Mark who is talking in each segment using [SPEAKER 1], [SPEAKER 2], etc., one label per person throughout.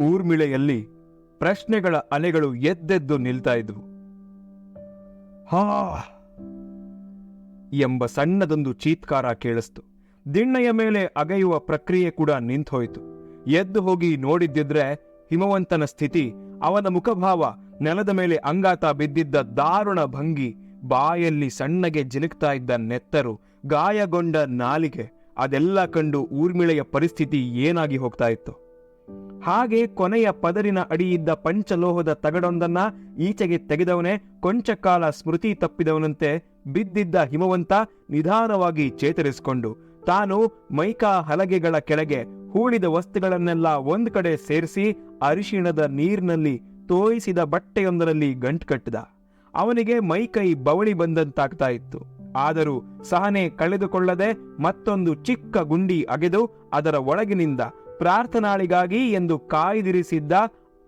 [SPEAKER 1] ಊರ್ಮಿಳೆಯಲ್ಲಿ ಪ್ರಶ್ನೆಗಳ ಅಲೆಗಳು ಎದ್ದೆದ್ದು ನಿಲ್ತಾ ಇದ್ವು. ಹಾ, ಎಂಬ ಸಣ್ಣದೊಂದು ಚೀತ್ಕಾರ ಕೇಳಿಸ್ತು. ದಿಣ್ಣೆಯ ಮೇಲೆ ಅಗೆಯುವ ಪ್ರಕ್ರಿಯೆ ಕೂಡ ನಿಂತೋಯ್ತು. ಎದ್ದು ಹೋಗಿ ನೋಡಿದ್ದಿದ್ರೆ ಹಿಮವಂತನ ಸ್ಥಿತಿ, ಅವನ ಮುಖಭಾವ, ನೆಲದ ಮೇಲೆ ಅಂಗಾತ ಬಿದ್ದಿದ್ದ ದಾರುಣ ಭಂಗಿ, ಬಾಯಲ್ಲಿ ಸಣ್ಣಗೆ ಜಿಲುಕ್ತಾ ಇದ್ದ ನೆತ್ತರು, ಗಾಯಗೊಂಡ ನಾಲಿಗೆ, ಅದೆಲ್ಲ ಕಂಡು ಊರ್ಮಿಳೆಯ ಪರಿಸ್ಥಿತಿ ಏನಾಗಿ ಹೋಗ್ತಾ ಇತ್ತು? ಹಾಗೆ ಕೊನೆಯ ಪದರಿನ ಅಡಿಯಿದ್ದ ಪಂಚಲೋಹದ ತಗಡೊಂದನ್ನ ಈಚೆಗೆ ತೆಗೆದವನೇ ಕೊಂಚ ಕಾಲ ಸ್ಮೃತಿ ತಪ್ಪಿದವನಂತೆ ಬಿದ್ದಿದ್ದ ಹಿಮವಂತ ನಿಧಾನವಾಗಿ ಚೇತರಿಸಿಕೊಂಡು ತಾನು ಮೈಕಾ ಹಲಗೆಗಳ ಕೆಳಗೆ ಹೂಳಿದ ವಸ್ತುಗಳನ್ನೆಲ್ಲ ಒಂದ್ ಕಡೆ ಸೇರಿಸಿ ಅರಿಶಿಣದ ನೀರಿನಲ್ಲಿ ತೋಯಿಸಿದ ಬಟ್ಟೆಯೊಂದರಲ್ಲಿ ಗಂಟು ಕಟ್ಟಿದ. ಅವನಿಗೆ ಮೈಕೈ ಬವಳಿ ಬಂದಂತಾಗ್ತಾ ಇತ್ತು. ಆದರೂ ಸಹನೆ ಕಳೆದುಕೊಳ್ಳದೆ ಮತ್ತೊಂದು ಚಿಕ್ಕ ಗುಂಡಿ ಅಗೆದು ಅದರ ಒಳಗಿನಿಂದ ಪ್ರಾರ್ಥನಾಳಿಗಾಗಿ ಎಂದು ಕಾಯ್ದಿರಿಸಿದ್ದ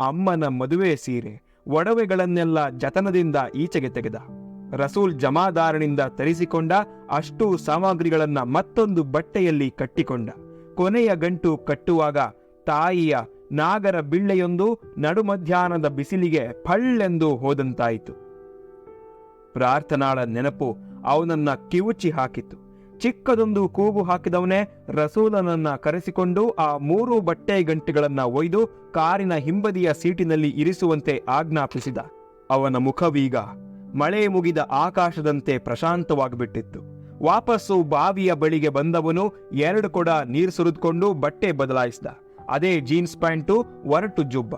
[SPEAKER 1] ಅಮ್ಮನ ಮದುವೆ ಸೀರೆ ಒಡವೆಗಳನ್ನೆಲ್ಲ ಜತನದಿಂದ ಈಚೆಗೆ ತೆಗೆದ. ರಸೂಲ್ ಜಮಾದಾರನಿಂದ ತರಿಸಿಕೊಂಡ ಅಷ್ಟೂ ಸಾಮಗ್ರಿಗಳನ್ನ ಮತ್ತೊಂದು ಬಟ್ಟೆಯಲ್ಲಿ ಕಟ್ಟಿಕೊಂಡ. ಕೊನೆಯ ಗಂಟು ಕಟ್ಟುವಾಗ ತಾಯಿಯ ನಾಗರ ಬಿಳ್ಳೆಯೊಂದು ನಡುಮಧ್ಯಾಹ್ನದ ಬಿಸಿಲಿಗೆ ಫಳ್ಳೆಂದು ಹೋದಂತಾಯಿತು. ಪ್ರಾರ್ಥನಾಳ ನೆನಪು ಅವನನ್ನ ಕಿವುಚಿ ಹಾಕಿತು ಚಿಕ್ಕದೊಂದು ಕೂಗು ಹಾಕಿದವನೇ ರಸೂಲನನ್ನ ಕರೆಸಿಕೊಂಡು ಆ ಮೂರು ಬಟ್ಟೆ ಗಂಟೆಗಳನ್ನ ಒಯ್ದು ಕಾರಿನ ಹಿಂಬದಿಯ ಸೀಟಿನಲ್ಲಿ ಇರಿಸುವಂತೆ ಆಜ್ಞಾಪಿಸಿದ. ಅವನ ಮುಖವೀಗ ಮಳೆ ಮುಗಿದ ಆಕಾಶದಂತೆ ಪ್ರಶಾಂತವಾಗಿಬಿಟ್ಟಿತ್ತು. ವಾಪಸ್ಸು ಬಾವಿಯ ಬಳಿಗೆ ಬಂದವನು ಎರಡು ಕೊಡ ನೀರು ಸುರಿದುಕೊಂಡು ಬಟ್ಟೆ ಬದಲಾಯಿಸಿದ. ಅದೇ ಜೀನ್ಸ್ ಪ್ಯಾಂಟು, ಒರಟು ಜುಬ್ಬ.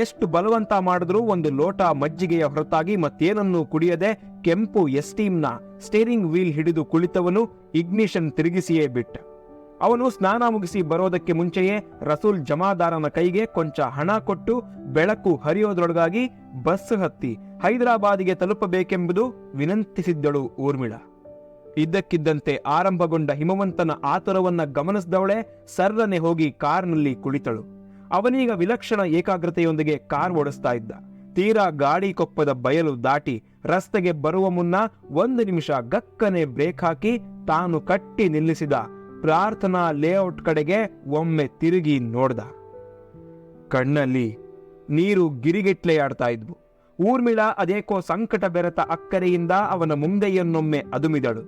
[SPEAKER 1] ಎಷ್ಟು ಬಲವಂತ ಮಾಡಿದ್ರೂ ಒಂದು ಲೋಟ ಮಜ್ಜಿಗೆಯ ಹೊರತಾಗಿ ಮತ್ತೇನನ್ನೂ ಕುಡಿಯದೆ ಕೆಂಪು ಎಸ್ಟೀಮ್ನ ಸ್ಟೇರಿಂಗ್ ವೀಲ್ ಹಿಡಿದು ಕುಳಿತವನು ಇಗ್ನಿಷನ್ ತಿರುಗಿಸಿಯೇ ಬಿಟ್ಟ. ಅವನು ಸ್ನಾನ ಮುಗಿಸಿ ಬರೋದಕ್ಕೆ ಮುಂಚೆಯೇ ರಸೂಲ್ ಜಮಾದಾರನ ಕೈಗೆ ಕೊಂಚ ಹಣ ಕೊಟ್ಟು ಬೆಳಕು ಹರಿಯೋದ್ರೊಳಗಾಗಿ ಬಸ್ ಹತ್ತಿ ಹೈದರಾಬಾದಿಗೆ ತಲುಪಬೇಕೆಂಬುದು ವಿನಂತಿಸಿದ್ದಳು ಊರ್ಮಿಳ. ಇದ್ದಕ್ಕಿದ್ದಂತೆ ಆರಂಭಗೊಂಡ ಹಿಮವಂತನ ಆತರವನ್ನ ಗಮನಿಸಿದವಳೆ ಸರ್ರನೆ ಹೋಗಿ ಕಾರ್ನಲ್ಲಿ ಕುಳಿತಳು. ಅವನೀಗ ವಿಲಕ್ಷಣ ಏಕಾಗ್ರತೆಯೊಂದಿಗೆ ಕಾರ್ ಓಡಿಸ್ತಾ ಇದ್ದ. ತೀರಾ ಗಾಡಿ ಕೊಪ್ಪದ ಬಯಲು ದಾಟಿ ರಸ್ತೆಗೆ ಬರುವ ಮುನ್ನ ಒಂದು ನಿಮಿಷ ಗಕ್ಕನೆ ಬ್ರೇಕ್ ಹಾಕಿ ತಾನು ಕಟ್ಟಿ ನಿಲ್ಲಿಸಿದ. ಪ್ರಾರ್ಥನಾ ಲೇಔಟ್ ಕಡೆಗೆ ಒಮ್ಮೆ ತಿರುಗಿ ನೋಡ್ದ. ಕಣ್ಣಲ್ಲಿ ನೀರು ಗಿರಿಗಿಟ್ಲೆ ಆಡ್ತಾ ಇದ್ವು. ಊರ್ಮಿಳ ಅದೇಕೋ ಸಂಕಟ ಬೆರೆತ ಅಕ್ಕರೆಯಿಂದ ಅವನ ಮುಂದೆಯನ್ನೊಮ್ಮೆ ಅದುಮಿದಳು.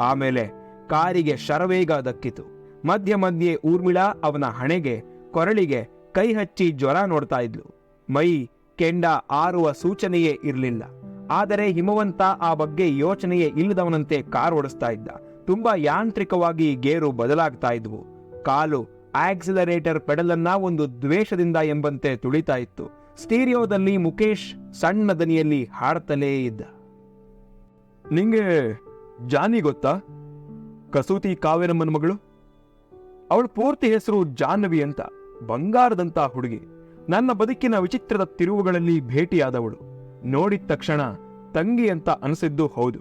[SPEAKER 1] ಆಮೇಲೆ ಕಾರಿಗೆ ಶರವೇಗ ದಕ್ಕಿತು. ಮಧ್ಯ ಮಧ್ಯೆ ಊರ್ಮಿಳ ಅವನ ಹಣೆಗೆ, ಕೊರಳಿಗೆ ಕೈ ಹಚ್ಚಿ ಜ್ವರ ನೋಡ್ತಾ ಇದ್ಲು. ಮೈ, ಕೆಂಡ ಆರುವ ಸೂಚನೆಯೇ ಇರಲಿಲ್ಲ. ಆದರೆ ಹಿಮವಂತ ಆ ಬಗ್ಗೆ ಯೋಚನೆಯೇ ಇಲ್ಲದವನಂತೆ ಕಾರ್ ಓಡಿಸ್ತಾ ಇದ್ದ. ತುಂಬಾ ಯಾಂತ್ರಿಕವಾಗಿ ಗೇರು ಬದಲಾಗ್ತಾ ಇದ್ವು. ಕಾಲು ಆಕ್ಸಿಲರೇಟರ್ ಪೆಡಲನ್ನ ಒಂದು ದ್ವೇಷದಿಂದ ಎಂಬಂತೆ ತುಳಿತಾ ಇತ್ತು. ಸ್ಟೀರಿಯೋದಲ್ಲಿ ಮುಖೇಶ್ ಸಣ್ಣ ದನಿಯಲ್ಲಿ ಹಾಡ್ತಲೇ ಇದ್ದ. ನಿಂಗೆ ಜಾನಿ ಗೊತ್ತಾ? ಕಸೂತಿ ಕಾವೇರಮ್ಮನ ಮಗಳು? ಅವಳ ಪೂರ್ತಿ ಹೆಸರು ಜಾಹ್ನವಿ ಅಂತ. ಬಂಗಾರದಂತ ಹುಡುಗಿ. ನನ್ನ ಬದುಕಿನ ವಿಚಿತ್ರದ ತಿರುವುಗಳಲ್ಲಿ ಭೇಟಿಯಾದವಳು. ನೋಡಿದ ತಕ್ಷಣ ತಂಗಿ ಅಂತ ಅನಿಸಿದ್ದು ಹೌದು.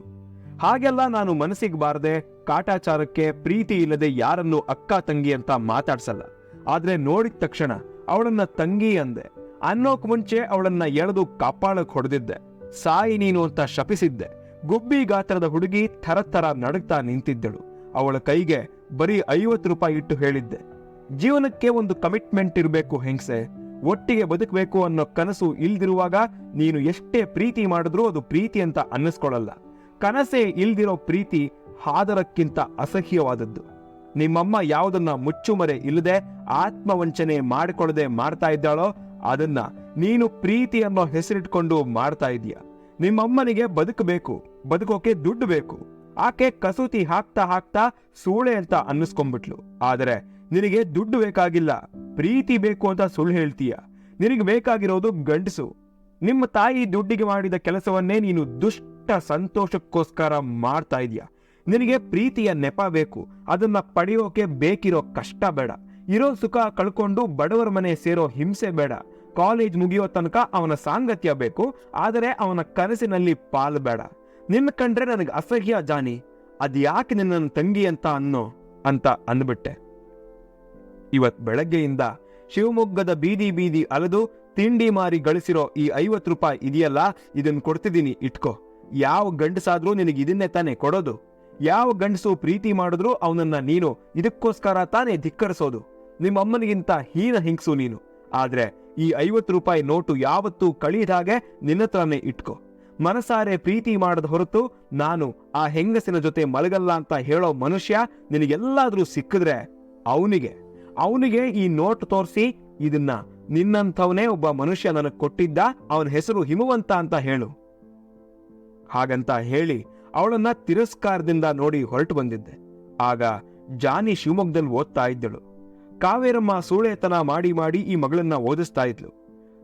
[SPEAKER 1] ಹಾಗೆಲ್ಲ ನಾನು ಮನಸ್ಸಿಗೆ ಬಾರದೆ ಕಾಟಾಚಾರಕ್ಕೆ ಪ್ರೀತಿ ಇಲ್ಲದೆ ಯಾರನ್ನು ಅಕ್ಕ ತಂಗಿ ಅಂತ ಮಾತಾಡ್ಸಲ್ಲ. ಆದ್ರೆ ನೋಡಿದ ತಕ್ಷಣ ಅವಳನ್ನ ತಂಗಿ ಅಂದೆ. ಅನ್ನೋಕ್ ಮುಂಚೆ ಅವಳನ್ನ ಎಳೆದು ಕಾಪಾಳಕ್ ಹೊಡೆದಿದ್ದೆ. ಸಾಯಿ ನೀನು ಅಂತ ಶಪಿಸಿದ್ದೆ. ಗುಬ್ಬಿ ಗಾತ್ರದ ಹುಡುಗಿ ಥರ ಥರ ನಡುಗ್ತಾ ನಿಂತಿದ್ದಳು. ಅವಳ ಕೈಗೆ ಬರೀ ಐವತ್ತು ರೂಪಾಯಿ ಇಟ್ಟು ಹೇಳಿದ್ದೆ. ಜೀವನಕ್ಕೆ ಒಂದು ಕಮಿಟ್ಮೆಂಟ್ ಇರಬೇಕು ಹೆಂಗ್ಸೆ? ಒಟ್ಟಿಗೆ ಬದುಕಬೇಕು ಅನ್ನೋ ಕನಸು ಇಲ್ದಿರುವಾಗ ನೀನು ಎಷ್ಟೇ ಪ್ರೀತಿ ಮಾಡಿದ್ರೂ ಅದು ಪ್ರೀತಿ ಅಂತ ಅನ್ನಿಸ್ಕೊಳ್ಳಲ್ಲ. ಕನಸೇ ಇಲ್ದಿರೋ ಪ್ರೀತಿ ಹಾದರಕ್ಕಿಂತ ಅಸಹ್ಯವಾದದ್ದು. ನಿಮ್ಮಮ್ಮ ಯಾವುದನ್ನ ಮುಚ್ಚುಮರೆ ಇಲ್ಲದೆ ಆತ್ಮವಂಚನೆ ಮಾಡಿಕೊಳ್ಳದೆ ಮಾಡ್ತಾ ಇದ್ದಾಳೋ ಅದನ್ನ ನೀನು ಪ್ರೀತಿ ಅನ್ನೋ ಹೆಸರಿಟ್ಕೊಂಡು ಮಾಡ್ತಾ ಇದೀಯ ನಿಮ್ಮಮ್ಮನಿಗೆ ಬದುಕಬೇಕು, ಬದುಕೋಕೆ ದುಡ್ಡು ಬೇಕು. ಆಕೆ ಕಸೂತಿ ಹಾಕ್ತಾ ಹಾಕ್ತಾ ಸೂಳೆ ಅಂತ ಅನ್ನಿಸ್ಕೊಂಡ್ಬಿಟ್ಲು. ಆದರೆ ನಿನಗೆ ದುಡ್ಡು ಬೇಕಾಗಿಲ್ಲ, ಪ್ರೀತಿ ಬೇಕು ಅಂತ ಸುಳ್ಳು ಹೇಳ್ತೀಯ. ನಿನಗೆ ಬೇಕಾಗಿರೋದು ಗಂಡಸು. ನಿಮ್ಮ ತಾಯಿ ದುಡ್ಡಿಗೆ ಮಾಡಿದ ಕೆಲಸವನ್ನೇ ನೀನು ದುಷ್ಟ ಸಂತೋಷಕ್ಕೋಸ್ಕರ ಮಾಡ್ತಾ ಇದೀಯ ನಿನಗೆ ಪ್ರೀತಿಯ ನೆಪ ಬೇಕು, ಅದನ್ನ ಪಡೆಯೋಕೆ ಬೇಕಿರೋ ಕಷ್ಟ ಬೇಡ. ಇರೋ ಸುಖ ಕಳ್ಕೊಂಡು ಬಡವರ ಮನೆ ಸೇರೋ ಹಿಂಸೆ ಬೇಡ. ಕಾಲೇಜ್ ಮುಗಿಯೋ ತನಕ ಅವನ ಸಾಂಗತ್ಯ ಬೇಕು, ಆದರೆ ಅವನ ಕನಸಿನಲ್ಲಿ ಪಾಲು ಬೇಡ. ನಿನ್ನ ಕಂಡ್ರೆ ನನಗೆ ಅಸಹ್ಯ ಜಾನಿ, ಅದ್ಯಾಕೆ ನಿನ್ನ ತಂಗಿ ಅಂತ ಅನ್ನೋ ಅಂತ ಅಂದ್ಬಿಟ್ಟೆ. ಇವತ್ ಬೆಳಗ್ಗೆಯಿಂದ ಶಿವಮೊಗ್ಗದ ಬೀದಿ ಬೀದಿ ಅಲೆದು ತಿಂಡಿ ಮಾರಿ ಗಳಿಸಿರೋ ಈ ಐವತ್ತು ರೂಪಾಯಿ ಇದೆಯಲ್ಲ? ಇದನ್ನ ಕೊಡ್ತಿದ್ದೀನಿ, ಇಟ್ಕೋ. ಯಾವ ಗಂಡಸಾದ್ರೂ ನಿನಗೆ ಇದನ್ನೇ ತಾನೇ ಕೊಡೋದು. ಯಾವ ಗಂಡಸು ಪ್ರೀತಿ ಮಾಡಿದ್ರು ಅವನನ್ನ ನೀನು ಇದಕ್ಕೋಸ್ಕರ ತಾನೇ ಧಿಕ್ಕರಿಸೋದು. ನಿಮ್ಮಮ್ಮನಿಗಿಂತ ಹೀನ ಹಿಂಗ್ಸು ನೀನು. ಆದ್ರೆ ಈ ಐವತ್ತು ರೂಪಾಯಿ ನೋಟು ಯಾವತ್ತೂ ಕಳಿದಾಗೆ ನಿನ್ನತ್ರನೇ ಇಟ್ಕೋ. ಮನಸಾರೆ ಪ್ರೀತಿ ಮಾಡದ ಹೊರತು ನಾನು ಆ ಹೆಂಗಸಿನ ಜೊತೆ ಮಲಗಲ್ಲ ಅಂತ ಹೇಳೋ ಮನುಷ್ಯ ನಿನಗೆಲ್ಲಾದ್ರೂ ಸಿಕ್ಕಿದ್ರೆ ಅವನಿಗೆ. ಅವನಿಗೆ ಈ ನೋಟ್ ತೋರಿಸಿ, ಇದನ್ನ ನಿನ್ನಂಥವನೇ ಒಬ್ಬ ಮನುಷ್ಯ ನನಗೆ ಕೊಟ್ಟಿದ್ದ, ಅವನ ಹೆಸರು ಹಿಮವಂತ ಅಂತ ಹೇಳು. ಹಾಗಂತ ಹೇಳಿ ಅವಳನ್ನ ತಿರಸ್ಕಾರದಿಂದ ನೋಡಿ ಹೊರಟು ಬಂದಿದ್ದೆ. ಆಗ ಜಾನಿ ಶಿವಮೊಗ್ಗದಲ್ಲಿ ಓದ್ತಾ ಇದ್ದಳು. ಕಾವೇರಮ್ಮ ಸೂಳೆತನ ಮಾಡಿ ಮಾಡಿ ಈ ಮಗಳನ್ನ ಓದಿಸ್ತಾ ಇದ್ಲು.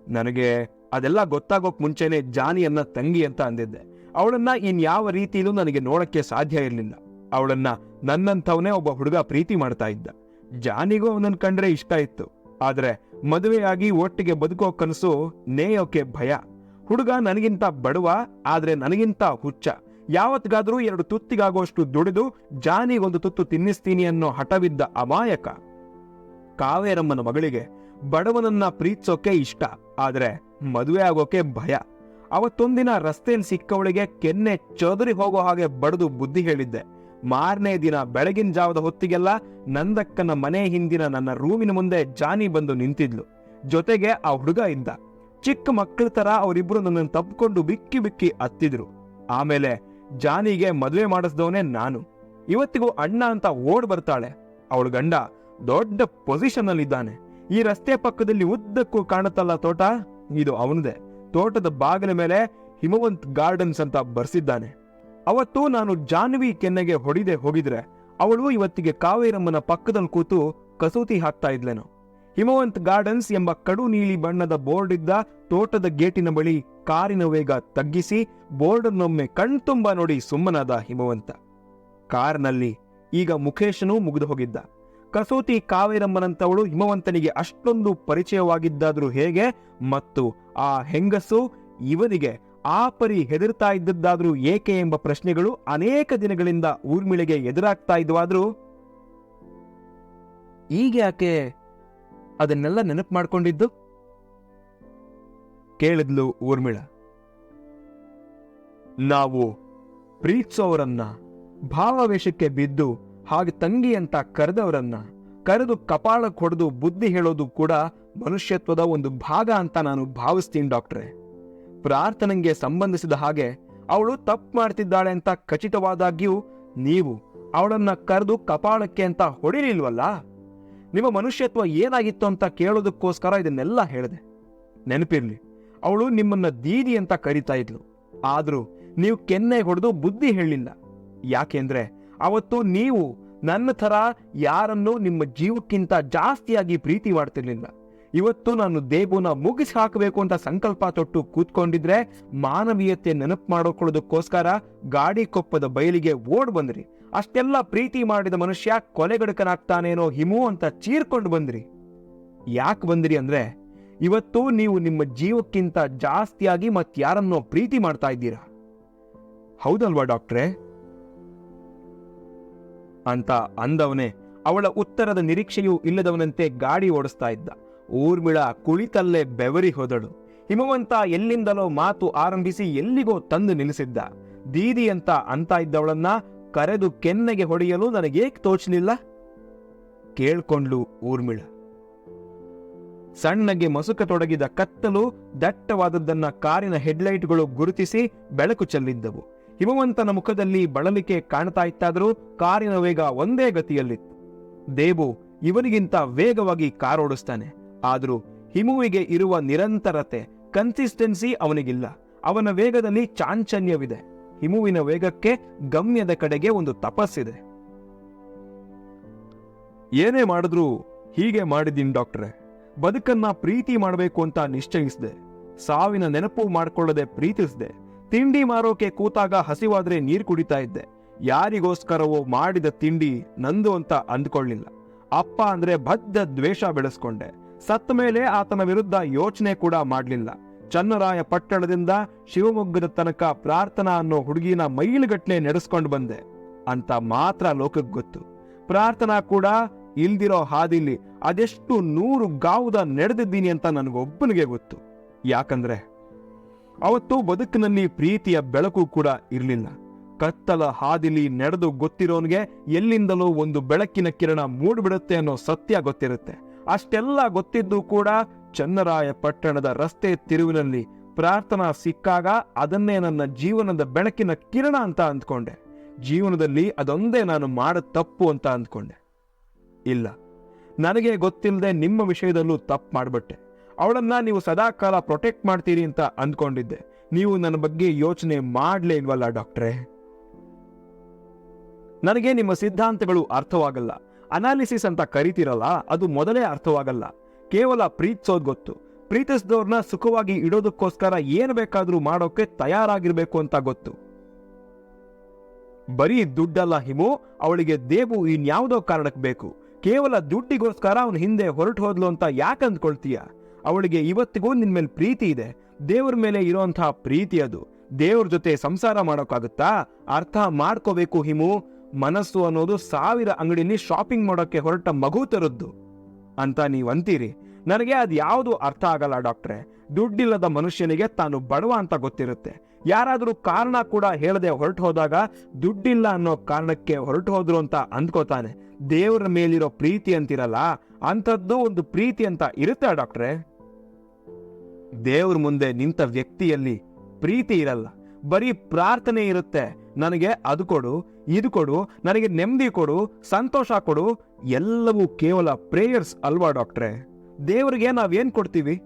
[SPEAKER 1] ನನಗೆ ಅದೆಲ್ಲ ಗೊತ್ತಾಗೋಕ್ ಮುಂಚೆನೆ ಜಾನಿಯನ್ನ ತಂಗಿ ಅಂತ ಅಂದಿದ್ದೆ. ಅವಳನ್ನ ಇನ್ಯಾವ ರೀತಿಯಲ್ಲೂ ನನಗೆ ನೋಡಕ್ಕೆ ಸಾಧ್ಯ ಇರಲಿಲ್ಲ. ಅವಳನ್ನ ನನ್ನಂಥವನೇ ಒಬ್ಬ ಹುಡುಗ ಪ್ರೀತಿ ಮಾಡ್ತಾ ಇದ್ದ. ಜಾನಿಗೂ ಅವನನ್ನು ಕಂಡ್ರೆ ಇಷ್ಟ ಇತ್ತು. ಆದ್ರೆ ಮದುವೆಯಾಗಿ ಒಟ್ಟಿಗೆ ಬದುಕೋ ಕನಸು ನೇಯೋಕೆ ಭಯ. ಹುಡುಗ ನನಗಿಂತ ಬಡವ, ಆದ್ರೆ ನನಗಿಂತ ಹುಚ್ಚ. ಯಾವತ್ತಿಗಾದರೂ ಎರಡು ತುತ್ತಿಗಾಗುವಷ್ಟು ದುಡಿದು ಜಾನಿಗೊಂದು ತುತ್ತು ತಿನ್ನಿಸ್ತೀನಿ ಅನ್ನೋ ಹಠವಿದ್ದ ಅಮಾಯಕ. ಕಾವೇರಮ್ಮನ ಮಗಳಿಗೆ ಬಡವನನ್ನ ಪ್ರೀತಿಸೋಕೆ ಇಷ್ಟ, ಆದ್ರೆ ಮದುವೆ ಆಗೋಕೆ ಭಯ. ಅವತ್ತೊಂದಿನ ರಸ್ತೆಯಲ್ಲಿ ಸಿಕ್ಕವಳಿಗೆ ಕೆನ್ನೆ ಚದುರಿ ಹೋಗೋ ಹಾಗೆ ಬಡದು ಬುದ್ಧಿ ಹೇಳಿದ್ದೆ. ಮಾರನೇ ದಿನ ಬೆಳಗಿನ ಜಾವದ ಹೊತ್ತಿಗೆಲ್ಲ ನಂದಕ್ಕನ ಮನೆ ಹಿಂದಿನ ನನ್ನ ರೂಮಿನ ಮುಂದೆ ಜಾನಿ ಬಂದು ನಿಂತಿದ್ಲು. ಜೊತೆಗೆ ಆ ಹುಡುಗ ಇದ್ದ. ಚಿಕ್ಕ ಮಕ್ಕಳ ತರ ಅವರಿಬ್ರು ನನ್ನನ್ನು ತಪ್ಪಿಕೊಂಡು ಬಿಕ್ಕಿ ಬಿಕ್ಕಿ ಅತ್ತಿದ್ರು ಆಮೇಲೆ ಜಾನಿಗೆ ಮದುವೆ ಮಾಡಿಸ್ದವನೇ ನಾನು. ಇವತ್ತಿಗೂ ಅಣ್ಣ ಅಂತ ಓಡ್ ಬರ್ತಾಳೆ. ಅವಳ ಗಂಡ ದೊಡ್ಡ ಪೊಸಿಷನ್ ಅಲ್ಲಿ ಇದ್ದಾನೆ ಈ ರಸ್ತೆ ಪಕ್ಕದಲ್ಲಿ ಉದ್ದಕ್ಕೂ ಕಾಣುತ್ತಲ್ಲ ತೋಟ? ಇದು ಅವನದೇ. ತೋಟದ ಬಾಗಿಲ ಮೇಲೆ ಹಿಮವಂತ್ ಗಾರ್ಡನ್ಸ್ ಅಂತ ಬರ್ಸಿದ್ದಾನೆ. ಅವತ್ತು ನಾನು ಜಾನ್ವಿ ಕೆನ್ನೆಗೆ ಹೊಡಿದೆ ಹೋಗಿದ್ರೆ ಅವಳು ಇವತ್ತಿಗೆ ಕಾವೇರಮ್ಮನ ಪಕ್ಕದಲ್ಲಿ ಕೂತು ಕಸೂತಿ ಹಾಕ್ತಾ ಇದ್ಲೇನು. ಹಿಮವಂತ್ ಗಾರ್ಡನ್ಸ್ ಎಂಬ ಕಡು ನೀಲಿ ಬಣ್ಣದ ಬೋರ್ಡ್ ಇದ್ದ ತೋಟದ ಗೇಟಿನ ಬಳಿ ಕಾರಿನ ವೇಗ ತಗ್ಗಿಸಿ ಬೋರ್ಡನ್ನೊಮ್ಮೆ ಕಣ್ತುಂಬ ನೋಡಿ ಸುಮ್ಮನಾದ ಹಿಮವಂತ. ಕಾರ್ನಲ್ಲಿ ಈಗ ಮುಖೇಶನೂ ಮುಗಿದು ಹೋಗಿದ್ದ. ಕಸೂತಿ ಕಾವೇರಮ್ಮನಂತವಳು ಹಿಮವಂತನಿಗೆ ಅಷ್ಟೊಂದು ಪರಿಚಯವಾಗಿದ್ದಾದ್ರೂ ಹೇಗೆ ಮತ್ತು ಆ ಹೆಂಗಸು ಇವನಿಗೆ ಆ ಪರಿ ಹೆದರ್ತಾ ಇದ್ದದ್ದಾದ್ರೂ ಏಕೆ ಎಂಬ ಪ್ರಶ್ನೆಗಳು ಅನೇಕ ದಿನಗಳಿಂದ ಊರ್ಮಿಳೆಗೆ ಎದುರಾಗ್ತಾ ಇದ್ವಾದ್ರೂ ಈಗ ಯಾಕೆ ಅದನ್ನೆಲ್ಲ ನೆನಪು ಮಾಡ್ಕೊಂಡಿದ್ದು? ಕೇಳಿದ್ಲು ಊರ್ಮಿಳ. ನಾವು ಪ್ರೀತಿಸೋರನ್ನ ಭಾವಾವೇಶಕ್ಕೆ ಬಿದ್ದು ಹಾಗೆ ತಂಗಿ ಅಂತ ಕರೆದವರನ್ನ, ಕರೆದು ಕಪಾಳ ಹೊಡೆದು ಬುದ್ಧಿ ಹೇಳೋದು ಕೂಡ ಮನುಷ್ಯತ್ವದ ಒಂದು ಭಾಗ ಅಂತ ನಾನು ಭಾವಿಸ್ತೀನಿ ಡಾಕ್ಟ್ರೆ. ಪ್ರಾರ್ಥನೆಗೆ ಸಂಬಂಧಿಸಿದ ಹಾಗೆ ಅವಳು ತಪ್ಪು ಮಾಡ್ತಿದ್ದಾಳೆ ಅಂತ ಖಚಿತವಾದಾಗ್ಯೂ ನೀವು ಅವಳನ್ನ ಕರೆದು ಕಪಾಳಕ್ಕೆ ಅಂತ ಹೊಡಿಲಿಲ್ವಲ್ಲ? ನಿಮ್ಮ ಮನುಷ್ಯತ್ವ ಏನಾಗಿತ್ತು ಅಂತ ಕೇಳೋದಕ್ಕೋಸ್ಕರ ಇದನ್ನೆಲ್ಲ ಹೇಳಿದೆ. ನೆನಪಿರ್ಲಿ, ಅವಳು ನಿಮ್ಮನ್ನ ದೀದಿ ಅಂತ ಕರಿತಾ ಇದ್ಲು. ಆದ್ರೂ ನೀವು ಕೆನ್ನೆ ಹೊಡೆದು ಬುದ್ಧಿ ಹೇಳಿಲ್ಲ ಯಾಕೆಂದ್ರೆ ಅವತ್ತು ನೀವು ನನ್ನ ಥರ ಯಾರನ್ನು ನಿಮ್ಮ ಜೀವಕ್ಕಿಂತ ಜಾಸ್ತಿಯಾಗಿ ಪ್ರೀತಿ ಮಾಡ್ತಿರ್ಲಿಲ್ಲ. ಇವತ್ತು ನಾನು ದೇಬುನ ಮುಗಿಸಿ ಹಾಕಬೇಕು ಅಂತ ಸಂಕಲ್ಪ ತೊಟ್ಟು ಕೂತ್ಕೊಂಡಿದ್ರೆ ಮಾನವೀಯತೆ ನೆನಪು ಮಾಡೋಕೊಳ್ಳೋದಕ್ಕೋಸ್ಕರ ಗಾಡಿ ಕೊಪ್ಪದ ಬಯಲಿಗೆ ಓಡ್ ಬಂದ್ರಿ. ಅಷ್ಟೆಲ್ಲ ಪ್ರೀತಿ ಮಾಡಿದ ಮನುಷ್ಯ ಕೊಲೆಗಡಕನಾಗ್ತಾನೇನೋ ಹಿಮು ಅಂತ ಚೀರ್ಕೊಂಡು ಬಂದ್ರಿ. ಯಾಕೆ ಬಂದ್ರಿ ಅಂದ್ರೆ ಇವತ್ತು ನೀವು ನಿಮ್ಮ ಜೀವಕ್ಕಿಂತ ಜಾಸ್ತಿಯಾಗಿ ಮತ್ತಾರನ್ನೋ ಪ್ರೀತಿ ಮಾಡ್ತಾ ಇದ್ದೀರಾ. ಹೌದಲ್ವಾ ಡಾಕ್ಟ್ರೇ? ಅಂತ ಅಂದವನೇ ಅವಳ ಉತ್ತರದ ನಿರೀಕ್ಷೆಯೂ ಇಲ್ಲದವನಂತೆ ಗಾಡಿ ಓಡಿಸ್ತಾ ಇದ್ದ. ಊರ್ಮಿಳ ಕುಳಿತಲ್ಲೇ ಬೆವರಿ ಹೋದಳು. ಹಿಮವಂತ ಎಲ್ಲಿಂದಲೋ ಮಾತು ಆರಂಭಿಸಿ ಎಲ್ಲಿಗೋ ತಂದು ನಿಲ್ಲಿಸಿದ್ದ. ದೀದಿ ಅಂತ ಅಂತ ಇದ್ದವಳನ್ನ ಕರೆದು ಕೆನ್ನೆಗೆ ಹೊಡೆಯಲು ನನಗೇಕ್ ತೋಚಲಿಲ್ಲ? ಕೇಳ್ಕೊಂಡ್ಲು ಊರ್ಮಿಳ. ಸಣ್ಣಗೆ ಮಸುಕ ತೊಡಗಿದ ಕತ್ತಲು ದಟ್ಟವಾದದ್ದನ್ನ ಕಾರಿನ ಹೆಡ್ಲೈಟ್ಗಳು ಗುರುತಿಸಿ ಬೆಳಕು ಚೆಲ್ಲಿದ್ದವು. ಹಿಮವಂತನ ಮುಖದಲ್ಲಿ ಬಳಲಿಕೆ ಕಾಣ್ತಾ ಇತ್ತಾದರೂ ಕಾರಿನ ವೇಗ ಒಂದೇ ಗತಿಯಲ್ಲಿತ್ತು. ದೇವು ಇವನಿಗಿಂತ ವೇಗವಾಗಿ ಕಾರ್ ಓಡಿಸ್ತಾನೆ ಆದ್ರೂ ಹಿಮುವಿಗೆ ಇರುವ ನಿರಂತರತೆ ಕನ್ಸಿಸ್ಟೆನ್ಸಿ ಅವನಿಗಿಲ್ಲ. ಅವನ ವೇಗದಲ್ಲಿ ಚಾಂಚನ್ಯವಿದೆ. ಹಿಮುವಿನ ವೇಗಕ್ಕೆ ಗಮ್ಯದ ಕಡೆಗೆ ಒಂದು ತಪಸ್ಸಿದೆ. ಏನೇ ಮಾಡಿದ್ರು ಹೀಗೆ ಮಾಡಿದ್ದೀನಿ ಡಾಕ್ಟ್ರೆ. ಬದುಕನ್ನ ಪ್ರೀತಿ ಮಾಡಬೇಕು ಅಂತ ನಿಶ್ಚಯಿಸಿದೆ. ಸಾವಿನ ನೆನಪು ಮಾಡಿಕೊಳ್ಳದೆ ಪ್ರೀತಿಸಿದೆ. ತಿಂಡಿ ಮಾರೋಕೆ ಕೂತಾಗ ಹಸಿವಾದ್ರೆ ನೀರು ಕುಡಿತಾ ಇದ್ದೆ. ಯಾರಿಗೋಸ್ಕರವೋ ಮಾಡಿದ ತಿಂಡಿ ನಂದು ಅಂತ ಅಂದ್ಕೊಳ್ಳಿಲ್ಲ. ಅಪ್ಪ ಅಂದ್ರೆ ಬದ್ಧ ದ್ವೇಷ ಬೆಳೆಸ್ಕೊಂಡೆ. ಸತ್ತ ಮೇಲೆ ಆತನ ವಿರುದ್ಧ ಯೋಚನೆ ಕೂಡ ಮಾಡಲಿಲ್ಲ. ಚನ್ನರಾಯ ಪಟ್ಟಣದಿಂದ ಶಿವಮೊಗ್ಗದ ತನಕ ಪ್ರಾರ್ಥನಾ ಅನ್ನೋ ಹುಡುಗಿನ ಮೈಲುಗಟ್ಲೆ ನಡೆಸ್ಕೊಂಡು ಬಂದೆ. ಅಂತ ಮಾತ್ರ ಲೋಕಕ್ಕೆ ಗೊತ್ತು. ಪ್ರಾರ್ಥನಾ ಕೂಡ ಇಲ್ದಿರೋ ಹಾದಿಲಿ ಅದೆಷ್ಟು ನೂರು ಗಾವುದ ನಡೆದಿದ್ದೀನಿ ಅಂತ ನನಗೊಬ್ಬನಿಗೆ ಗೊತ್ತು. ಯಾಕಂದ್ರೆ ಅವತ್ತು ಬದುಕಿನಲ್ಲಿ ಪ್ರೀತಿಯ ಬೆಳಕು ಕೂಡ ಇರಲಿಲ್ಲ. ಕತ್ತಲ ಹಾದಿಲಿ ನಡೆದು ಗೊತ್ತಿರೋನ್ಗೆ ಎಲ್ಲಿಂದಲೂ ಒಂದು ಬೆಳಕಿನ ಕಿರಣ ಮೂಡ್ಬಿಡುತ್ತೆ ಅನ್ನೋ ಸತ್ಯ ಗೊತ್ತಿರುತ್ತೆ. ಅಷ್ಟೆಲ್ಲ ಗೊತ್ತಿದ್ದು ಕೂಡ ಚನ್ನರಾಯ ಪಟ್ಟಣದ ರಸ್ತೆ ತಿರುವಿನಲ್ಲಿ ಪ್ರಾರ್ಥನಾ ಸಿಕ್ಕಾಗ ಅದನ್ನೇ ನನ್ನ ಜೀವನದ ಬೆಳಕಿನ ಕಿರಣ ಅಂತ ಅಂದ್ಕೊಂಡೆ. ಜೀವನದಲ್ಲಿ ಅದೊಂದೇ ನಾನು ಮಾಡ ತಪ್ಪು ಅಂತ ಅಂದ್ಕೊಂಡೆ. ಇಲ್ಲ, ನನಗೆ ಗೊತ್ತಿಲ್ಲದೆ ನಿಮ್ಮ ವಿಷಯದಲ್ಲೂ ತಪ್ಪು ಮಾಡಿಬಿಟ್ಟೆ. ಅವಳನ್ನ ನೀವು ಸದಾಕಾಲ ಪ್ರೊಟೆಕ್ಟ್ ಮಾಡ್ತೀರಿ ಅಂತ ಅಂದ್ಕೊಂಡಿದ್ದೆ. ನೀವು ನನ್ನ ಬಗ್ಗೆ ಯೋಚನೆ ಮಾಡಲೇ ಇಲ್ವಲ್ಲ ಡಾಕ್ಟ್ರೇ? ನನಗೆ ನಿಮ್ಮ ಸಿದ್ಧಾಂತಗಳು ಅರ್ಥವಾಗಲ್ಲ. ಅನಾಲಿಸಿಸ್ ಅಂತ ಕರಿತಿರಲ್ಲ, ಅದು ಮೊದಲೇ ಅರ್ಥವಾಗಲ್ಲ. ಕೇವಲ ಪ್ರೀತಿಸೋದು ಗೊತ್ತು. ಪ್ರೀತಿಸಿದವ್ರನ್ನ ಸುಖವಾಗಿ ಇಡೋದಕ್ಕೋಸ್ಕರ ಏನು ಬೇಕಾದ್ರೂ ಮಾಡೋಕೆ ತಯಾರಾಗಿರ್ಬೇಕು ಅಂತ ಗೊತ್ತು. ಬರೀ ದುಡ್ಡಲ್ಲ ಹಿಮು, ಅವಳಿಗೆ ದೇವು ಇನ್ಯಾವುದೋ ಕಾರಣಕ್ಕೆ ಬೇಕು. ಕೇವಲ ದುಡ್ಡಿಗೋಸ್ಕರ ಅವನ ಹಿಂದೆ ಹೊರಟು ಹೋದ್ಲು ಅಂತ ಯಾಕೆ ಅಂದ್ಕೊಳ್ತೀಯ? ಅವಳಿಗೆ ಇವತ್ತಿಗೂ ನಿನ್ ಮೇಲೆ ಪ್ರೀತಿ ಇದೆ. ದೇವ್ರ ಮೇಲೆ ಇರೋಂತಹ ಪ್ರೀತಿ ಅದು. ದೇವ್ರ ಜೊತೆ ಸಂಸಾರ ಮಾಡೋಕ್ಕಾಗುತ್ತಾ ಅರ್ಥ ಮಾಡ್ಕೋಬೇಕು ಹಿಮು. ಮನಸ್ಸು ಅನ್ನೋದು ಸಾವಿರ ಅಂಗಡಿಲಿ ಶಾಪಿಂಗ್ ಮಾಡೋಕ್ಕೆ ಹೊರಟ ಮಗು ತರದ್ದು ಅಂತ ನೀವು ಅಂತೀರಿ ನನಗೆ ಅದು ಯಾವುದು ಅರ್ಥ ಆಗಲ್ಲ ಡಾಕ್ಟ್ರೆ. ದುಡ್ಡಿಲ್ಲದ ಮನುಷ್ಯನಿಗೆ ತಾನು ಬಡವ ಅಂತ ಗೊತ್ತಿರುತ್ತೆ. ಯಾರಾದರೂ ಕಾರಣ ಕೂಡ ಹೇಳದೆ ಹೊರಟು ಹೋದಾಗ ದುಡ್ಡಿಲ್ಲ ಅನ್ನೋ ಕಾರಣಕ್ಕೆ ಹೊರಟು ಹೋದ್ರು ಅಂತ ಅಂದ್ಕೋತಾನೆ. ದೇವರ ಮೇಲಿರೋ ಪ್ರೀತಿ ಅಂತಿರಲ್ಲ, ಅಂಥದ್ದು ಒಂದು ಪ್ರೀತಿ ಅಂತ ಇರುತ್ತೆ ಡಾಕ್ಟ್ರೆ? ದೇವ್ರ ಮುಂದೆ ನಿಂತ ವ್ಯಕ್ತಿಯಲ್ಲಿ ಪ್ರೀತಿ ಇರಲ್ಲ. ಬರೀ ಪ್ರಾರ್ಥನೆ ಇರುತ್ತೆ. ನನಗೆ ಅದು ಕೊಡು, ಇದು ಕೊಡು, ನನಗೆ ನೆಮ್ಮದಿ ಕೊಡು, ಸಂತೋಷ ಕೊಡು, ಎಲ್ಲವೂ ಕೇವಲ ಪ್ರೇಯರ್ಸ್ ಅಲ್ವಾ ಡಾಕ್ಟ್ರೆ ದೇವರಿಗೆ ನಾವೇನು ಕೊಡ್ತೀವಿ?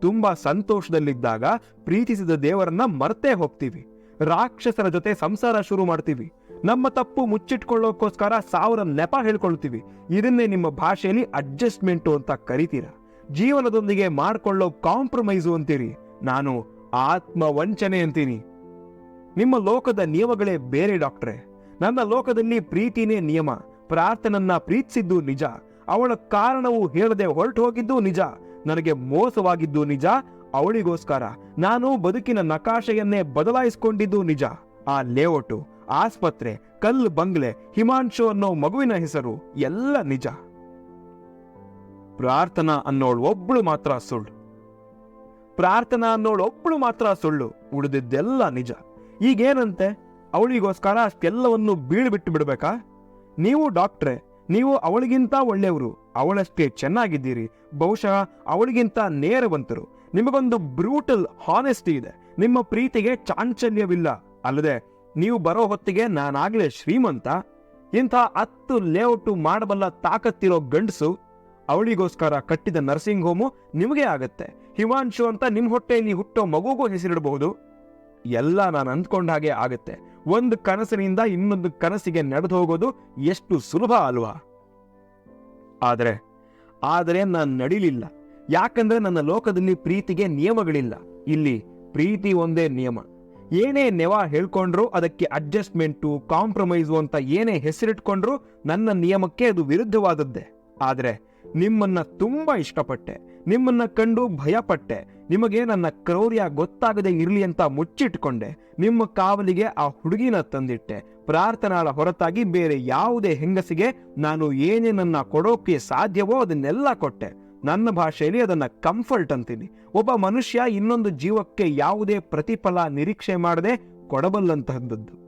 [SPEAKER 1] ತುಂಬಾ ಸಂತೋಷದಲ್ಲಿದ್ದಾಗ ಪ್ರೀತಿಸಿದ ದೇವರನ್ನ ಮರ್ತೇ ಹೋಗ್ತೀವಿ. ರಾಕ್ಷಸರ ಜೊತೆ ಸಂಸಾರ ಶುರು ಮಾಡ್ತೀವಿ. ನಮ್ಮ ತಪ್ಪು ಮುಚ್ಚಿಟ್ಕೊಳ್ಳೋಕ್ಕೋಸ್ಕರ ಸಾವಿರ ನೆಪ ಹೇಳ್ಕೊಳ್ತೀವಿ. ಇದನ್ನೇ ನಿಮ್ಮ ಭಾಷೆಯಲ್ಲಿ ಅಡ್ಜಸ್ಟ್ಮೆಂಟು ಅಂತ ಕರಿತೀರ. ಜೀವನದೊಂದಿಗೆ ಮಾಡ್ಕೊಳ್ಳೋ ಕಾಂಪ್ರಮೈಸು ಅಂತೀರಿ. ನಾನು ಆತ್ಮ ವಂಚನೆ ಅಂತೀನಿ. ನಿಮ್ಮ ಲೋಕದ ನಿಯಮಗಳೇ ಬೇರೆ, ಡಾಕ್ಟ್ರೆ. ನನ್ನ ಲೋಕದಲ್ಲಿ ಪ್ರೀತಿನೇ ನಿಯಮ. ಪ್ರಾರ್ಥನನ್ನ ಪ್ರೀತಿಸಿದ್ದು ನಿಜ. ಅವಳ ಕಾರಣವು ಹೇಳದೆ ಹೊರಟು ಹೋಗಿದ್ದು ನಿಜ. ನನಗೆ ಮೋಸವಾಗಿದ್ದು ನಿಜ. ಅವಳಿಗೋಸ್ಕರ ನಾನು ಬದುಕಿನ ನಕಾಶೆಯನ್ನೇ ಬದಲಾಯಿಸಿಕೊಂಡಿದ್ದು ನಿಜ. ಆ ಲೇಔಟು, ಆಸ್ಪತ್ರೆ, ಕಲ್ಲು ಬಂಗ್ಲೆ, ಹಿಮಾಂಶು ಅನ್ನೋ ಮಗುವಿನ ಹೆಸರು ಎಲ್ಲ ನಿಜ. ಪ್ರಾರ್ಥನಾ ಅನ್ನೋಳು ಒಬ್ಬಳು ಮಾತ್ರ ಸುಳ್ಳು. ಪ್ರಾರ್ಥನಾ ಅನ್ನೋಳು ಒಬ್ಬಳು ಮಾತ್ರ ಸುಳ್ಳು. ಉಳಿದಿದ್ದೆಲ್ಲ ನಿಜ. ಈಗೇನಂತೆ? ಅವಳಿಗೋಸ್ಕರ ಅಷ್ಟೆಲ್ಲವನ್ನು ಬೀಳ್ಬಿಟ್ಟು ಬಿಡಬೇಕಾ? ನೀವು ಡಾಕ್ಟ್ರೆ, ನೀವು ಅವಳಿಗಿಂತ ಒಳ್ಳೆಯವರು, ಅವಳಷ್ಟೇ ಚೆನ್ನಾಗಿದ್ದೀರಿ. ಬಹುಶಃ ಅವಳಿಗಿಂತ ನೇರವಂತರು. ನಿಮಗೊಂದು ಬ್ರೂಟಲ್ ಹಾನೆಸ್ಟಿ ಇದೆ. ನಿಮ್ಮ ಪ್ರೀತಿಗೆ ಚಾಂಚಲ್ಯವಿಲ್ಲ. ಅಲ್ಲದೆ, ನೀವು ಬರೋ ಹೊತ್ತಿಗೆ ನಾನಾಗಲೇ ಶ್ರೀಮಂತ. ಇಂಥ ಹತ್ತು ಲೇಔಟು ಮಾಡಬಲ್ಲ ತಾಕತ್ತಿರೋ ಗಂಡಸು, ಅವಳಿಗೋಸ್ಕರ ಕಟ್ಟಿದ ನರ್ಸಿಂಗ್ ಹೋಮು ನಿಮಗೆ ಆಗತ್ತೆ. ಹಿಮಾಂಶು ಅಂತ ನಿಮ್ಮ ಹೊಟ್ಟೆಯಲ್ಲಿ ಹುಟ್ಟೋ ಮಗುಗೂ ಹೆಸರಿಡಬಹುದು. ಎಲ್ಲ ನಾನು ಅಂದ್ಕೊಂಡ ಹಾಗೆ ಆಗುತ್ತೆ. ಒಂದು ಕನಸಿನಿಂದ ಇನ್ನೊಂದು ಕನಸಿಗೆ ನಡೆದು ಹೋಗೋದು ಎಷ್ಟು ಸುಲಭ ಅಲ್ವಾ? ಆದರೆ ಆದರೆ ನಾನು ನಡೀಲಿಲ್ಲ. ಯಾಕಂದ್ರೆ ನನ್ನ ಲೋಕದಲ್ಲಿ ಪ್ರೀತಿಗೆ ನಿಯಮಗಳಿಲ್ಲ. ಇಲ್ಲಿ ಪ್ರೀತಿ ಒಂದೇ ನಿಯಮ. ಏನೇ ನೆವ ಹೇಳ್ಕೊಂಡ್ರು ಅದಕ್ಕೆ ಅಡ್ಜಸ್ಟ್ಮೆಂಟು ಕಾಂಪ್ರಮೈಸು ಅಂತ ಏನೇ ಹೆಸರಿಟ್ಕೊಂಡ್ರು ನನ್ನ ನಿಯಮಕ್ಕೆ ಅದು ವಿರುದ್ಧವಾದದ್ದೇ. ಆದರೆ ನಿಮ್ಮನ್ನ ತುಂಬಾ ಇಷ್ಟಪಟ್ಟೆ, ನಿಮ್ಮನ್ನ ಕಂಡು ಭಯಪಟ್ಟೆ, ನಿಮಗೆ ನನ್ನ ಕ್ರೌರ್ಯ ಗೊತ್ತಾಗದೆ ಇರಲಿ ಅಂತ ಮುಚ್ಚಿಟ್ಕೊಂಡೆ, ನಿಮ್ಮ ಕಾವಲಿಗೆ ಆ ಹುಡುಗಿನ ತಂದಿಟ್ಟೆ, ಪ್ರಾರ್ಥನಾಳ ಹೊರತಾಗಿ ಬೇರೆ ಯಾವುದೇ ಹೆಂಗಸಿಗೆ ನಾನು ಏನೇನನ್ನ ಕೊಡೋಕೆ ಸಾಧ್ಯವೋ ಅದನ್ನೆಲ್ಲ ಕೊಟ್ಟೆ. ನನ್ನ ಭಾಷೆಯಲ್ಲಿ ಅದನ್ನ ಕಂಫರ್ಟ್ ಅಂತೀನಿ. ಒಬ್ಬ ಮನುಷ್ಯ ಇನ್ನೊಂದು ಜೀವಕ್ಕೆ ಯಾವುದೇ ಪ್ರತಿಫಲ ನಿರೀಕ್ಷೆ ಮಾಡದೆ ಕೊಡಬಲ್ಲಂತಹದ್ದು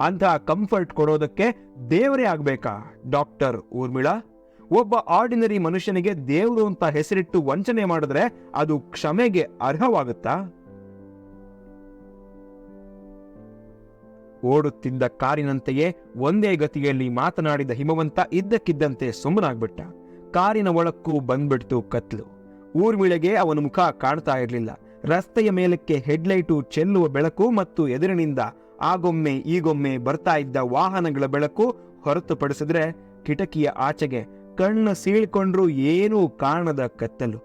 [SPEAKER 1] ಅಂತಹ ಕಂಫರ್ಟ್ ಕೊಡೋದಕ್ಕೆ ದೇವರೇ ಆಗ್ಬೇಕಾ? ಡಾಕ್ಟರ್ ಊರ್ಮಿಳಾ? ಒಬ್ಬ ಆರ್ಡಿನರಿ ಮನುಷ್ಯನಿಗೆ ದೇವರು ಅಂತ ಹೆಸರಿಟ್ಟು ವಂಚನೆ ಮಾಡಿದ್ರೆ ಅದು ಕ್ಷಮೆಗೆ ಅರ್ಹವಾಗುತ್ತಾ? ಓಡುತ್ತಿದ್ದ ಕಾರಿನಂತೆಯೇ ಒಂದೇ ಗತಿಯಲ್ಲಿ ಮಾತನಾಡಿದ ಹಿಮವಂತ ಇದ್ದಕ್ಕಿದ್ದಂತೆ ಸುಮ್ಮನಾಗ್ಬಿಟ್ಟ. ಕಾರಿನ ಒಳಕ್ಕೂ ಬಂದ್ಬಿಡ್ತು ಕತ್ಲು. ಊರ್ಮಿಳೆಗೆ ಅವನ ಮುಖ ಕಾಣ್ತಾ ಇರಲಿಲ್ಲ. ರಸ್ತೆಯ ಮೇಲಕ್ಕೆ ಹೆಡ್ಲೈಟು ಚೆಲ್ಲುವ ಬೆಳಕು ಮತ್ತು ಎದುರಿನಿಂದ ಆಗೊಮ್ಮೆ ಈಗೊಮ್ಮೆ ಬರ್ತಾ ಇದ್ದ ವಾಹನಗಳ ಬೆಳಕು ಹೊರತುಪಡಿಸಿದ್ರೆ ಕಿಟಕಿಯ ಆಚೆಗೆ ಕಣ್ಣು ಸೀಳ್ಕೊಂಡ್ರೂ ಏನೂ ಕಾಣದ ಕತ್ತಲು.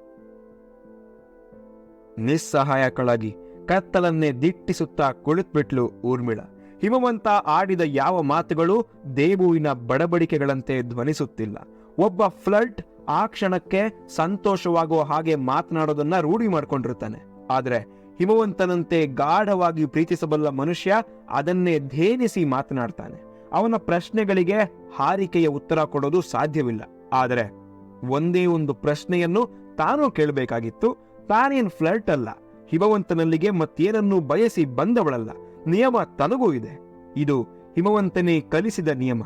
[SPEAKER 1] ನಿಸ್ಸಹಾಯಕಳಾಗಿ ಕತ್ತಲನ್ನೇ ದಿಟ್ಟಿಸುತ್ತಾ ಕುಳಿತ್ಬಿಟ್ಲು ಊರ್ಮಿಳ. ಹಿಮವಂತ ಆಡಿದ ಯಾವ ಮಾತುಗಳು ದೇವುವಿನ ಬಡಬಡಿಕೆಗಳಂತೆ ಧ್ವನಿಸುತ್ತಿಲ್ಲ. ಒಬ್ಬ ಫ್ಲಡ್ ಆ ಕ್ಷಣಕ್ಕೆ ಸಂತೋಷವಾಗುವ ಹಾಗೆ ಮಾತನಾಡೋದನ್ನ ರೂಢಿ ಮಾಡ್ಕೊಂಡಿರ್ತಾನೆ. ಆದ್ರೆ ಹಿಮವಂತನಂತೆ ಗಾಢವಾಗಿ ಪ್ರೀತಿಸಬಲ್ಲ ಮನುಷ್ಯ ಅದನ್ನೇ ಧೇನಿಸಿ ಮಾತನಾಡ್ತಾನೆ. ಅವನ ಪ್ರಶ್ನೆಗಳಿಗೆ ಹಾರಿಕೆಯ ಉತ್ತರ ಕೊಡೋದು ಸಾಧ್ಯವಿಲ್ಲ. ಆದರೆ ಒಂದೇ ಒಂದು ಪ್ರಶ್ನೆಯನ್ನು ತಾನು ಕೇಳಬೇಕಾಗಿತ್ತು. ತಾನೇನ್ ಫ್ಲರ್ಟ್ ಅಲ್ಲ. ಹಿಮವಂತನಲ್ಲಿಗೆ ಮತ್ತೇನನ್ನು ಬಯಸಿ ಬಂದವಳಲ್ಲ. ನಿಯಮ ತನಗೂ ಇದೆ. ಇದು ಹಿಮವಂತನೇ ಕಲಿಸಿದ ನಿಯಮ.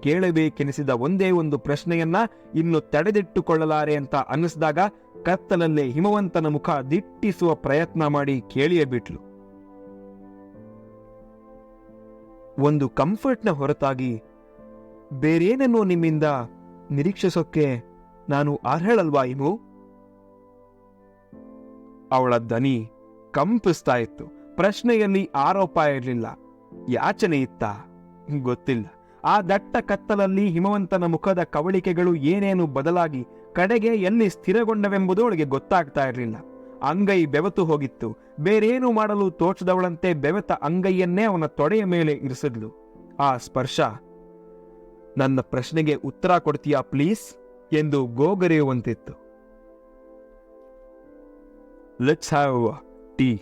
[SPEAKER 1] ಕೇಳಬೇಕೆನಿಸಿದ ಒಂದೇ ಒಂದು ಪ್ರಶ್ನೆಯನ್ನ ಇನ್ನು ತಡೆದಿಟ್ಟುಕೊಳ್ಳಲಾರೆ ಅಂತ ಅನ್ನಿಸಿದಾಗ ಕತ್ತಲಲ್ಲೇ ಹಿಮವಂತನ ಮುಖ ದಿಟ್ಟಿಸುವ ಪ್ರಯತ್ನ ಮಾಡಿ ಕೇಳಿಯೇ ಬಿಟ್ಲು. ಒಂದು ಕಂಫರ್ಟ್ನ ಹೊರತಾಗಿ ಬೇರೇನನ್ನೋ ನಿಮ್ಮಿಂದ ನಿರೀಕ್ಷಿಸೋಕ್ಕೆ ನಾನು ಅರ್ಹಳಲ್ವಾ ಇವು ಅವಳ ದನಿ ಕಂಪಿಸ್ತಾ ಇತ್ತು. ಪ್ರಶ್ನೆಯಲ್ಲಿ ಆರೋಪ ಇರಲಿಲ್ಲ. ಯಾಚನೆ ಇತ್ತ? ಗೊತ್ತಿಲ್ಲ. ಆ ದಟ್ಟ ಕತ್ತಲಲ್ಲಿ ಹಿಮವಂತನ ಮುಖದ ಕವಳಿಕೆಗಳು ಏನೇನು ಬದಲಾಗಿ ಕಡೆಗೆ ಎಲ್ಲಿ ಸ್ಥಿರಗೊಂಡವೆಂಬುದು ಅವಳಿಗೆ ಗೊತ್ತಾಗ್ತಾ ಇರಲಿಲ್ಲ. ಅಂಗೈ ಬೆವತು ಹೋಗಿತ್ತು. ಬೇರೇನು ಮಾಡಲು ತೋಚದವಳಂತೆ ಬೆವೆತ ಅಂಗೈಯನ್ನೇ ಅವನ ತೊಡೆಯ ಮೇಲೆ ಇರಿಸಿದ್ಲು. ಆ ಸ್ಪರ್ಶ ನನ್ನ ಪ್ರಶ್ನೆಗೆ ಉತ್ತರ ಕೊಡ್ತೀಯಾ ಪ್ಲೀಸ್? ಎಂದು ಗೋಗರೆಯುವಂತಿತ್ತು. ಲೆಟ್ಸ್ ಹ್ಯಾವ್ ಟೀ